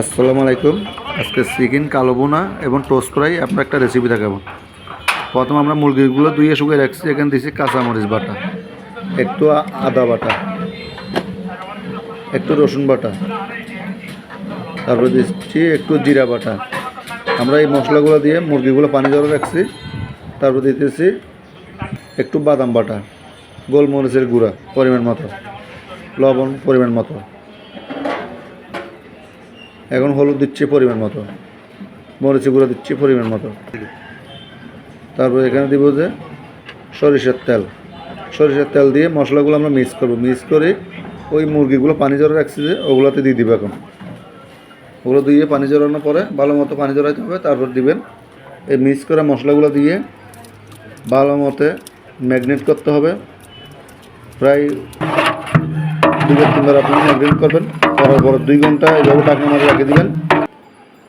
আসসালামু আলাইকুম। আজকে চিকেন, কালো বোনা এবং টোস্ট ফ্রাই আপনার একটা রেসিপি দেখাবো। প্রথম আমরা মুরগিগুলো ধুয়ে শুকিয়ে রাখছি। এখানে দিয়েছি কাঁচামরিচ বাটা, একটু আদা বাটা, একটু রসুন বাটা, তারপরে দিচ্ছি একটু জিরা বাটা। আমরা এই মশলাগুলো দিয়ে মুরগিগুলো পানি জলে রাখছি। তারপর দিতেছি একটু বাদাম বাটা, গোলমরিচের গুঁড়া পরিমাণ মতো, লবণ পরিমাণ মতো। এখন হলুদ দিচ্ছি পরিমাণ মতো মরিচি গুঁড়ো দিচ্ছি পরিমাণ মতো। তারপর এখানে দিব যে সরিষার তেল। সরিষার তেল দিয়ে মশলাগুলো আমরা মিক্স করব। মিক্স করে ওই মুরগিগুলো পানি জড়ে রাখছি যে ওগুলোতে দিয়ে দিব এখন। ওগুলো দিয়ে পানি জড়ানোর পরে ভালো মতো পানি জড়াইতে হবে, তারপর দিবেন এই মিক্স করা মশলাগুলো দিয়ে ভালো মতে ম্যাগনেট করতে হবে। প্রায় দুবার তিনবার আপনি ম্যাগনেট করবেন করার পর দুই ঘণ্টা এইভাবে টাকা মারে রেখে দিবেন।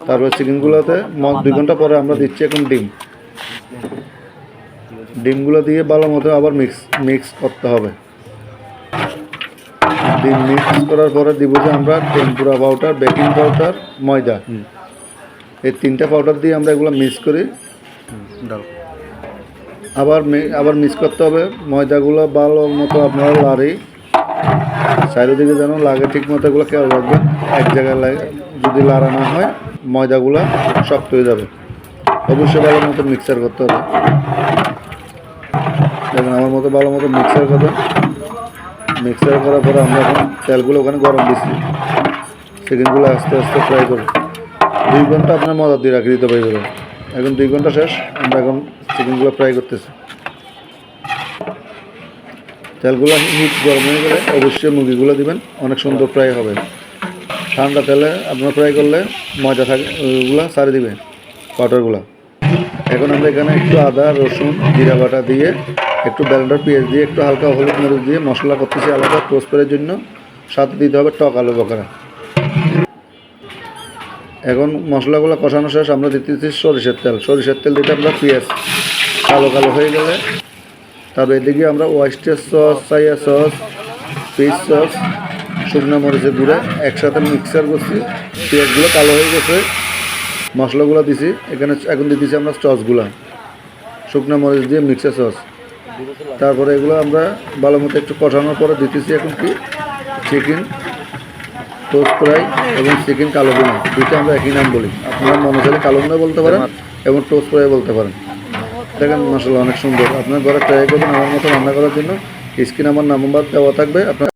তারপরে চিকেনগুলোতে দুই ঘণ্টা পরে আমরা দিচ্ছি এখন ডিম। ডিমগুলো দিয়ে ভালো মতো আবার মিক্স মিক্স করতে হবে। ডিম মিক্স করার পরে দিব যে আমরা টেম্পুরা পাউডার বেকিং পাউডার ময়দা। এই তিনটা পাউডার দিয়ে আমরা এগুলো মিক্স করি। আবার আবার মিক্স করতে হবে। ময়দাগুলো ভালো মতো আপনারা লাড়ি চারিদিকে যেন লাগে ঠিক মতো এগুলো খেয়াল রাখবেন। এক জায়গায় লাগে যদি লাড়া না হয়, ময়দাগুলো শক্ত হয়ে যাবে। অবশ্যই ভালো মতো মিক্সার করতে হবে। দেখুন, আমার মতো ভালো মতো মিক্সার করবেন। মিক্সার করার পরে আমরা এখন তেলগুলো ওখানে গরম দিচ্ছি। চিকেনগুলো আস্তে আস্তে ফ্রাই করব। দুই ঘণ্টা আপনার মজা দিয়ে রাখি দিতে পারবে এখন দুই ঘণ্টা শেষ, আমরা এখন চিকেনগুলো ফ্রাই করতেছি। তেলগুলো হিট গরম হয়ে গেলে অবশ্যই মুরগিগুলো দিবেন। অনেক সুন্দর ফ্রাই হবে। ঠান্ডা তেলে আপনার ফ্রাই করলে মজা থাকে ওগুলো সারি দিবে, পাউডারগুলো। এখন আমরা এখানে একটু আদা, রসুন, জিরা বাটা দিয়ে একটু ব্যালেন্ডার পেঁয়াজ দিয়ে একটু হালকা হলুদ মরিচ দিয়ে মশলা করতেছি আলাদা টোস্টের জন্য। সাথে দিতে হবে টক আলু বকরা এখন মশলাগুলো কষানো শেষ, আমরা দিতেছি সরিষার তেল। সরিষার তেল দিতে আমরা পেঁয়াজ কালো কালো হয়ে গেলে তবে এদিকে আমরা ওয়েস্টের sauce soya sauce fish sauce শুকনো মরিচের গুঁড়া একসাথে মিক্সার করছি। পেঁয়াজগুলো কালো হয়ে গেছে। মশলাগুলো দিছি। এখানে এখন দিয়ে দিছি আমরা সসগুলো। শুকনো মরিচ দিয়ে মিক্সার সস। তারপরে এগুলো আমরা ভালো মতো একটু কষানোর পরে দিতেছি এখন কি? চিকেন টোস্ট ফ্রাই এবং চিকেন কালো বোনা দুইটা আমরা একই নাম বলি। আপনারা মনে চাইলে কালো বোনা বলতে পারেন এবং টোস্ট ফ্রাই বলতে পারেন। দেখেন মশলা অনেক সুন্দর। আপনার ঘরে ট্রাই করবেন, আমার মতো রান্না করার জন্য। স্ক্রিন আমার নাম্বার দেওয়া থাকবে। আপনার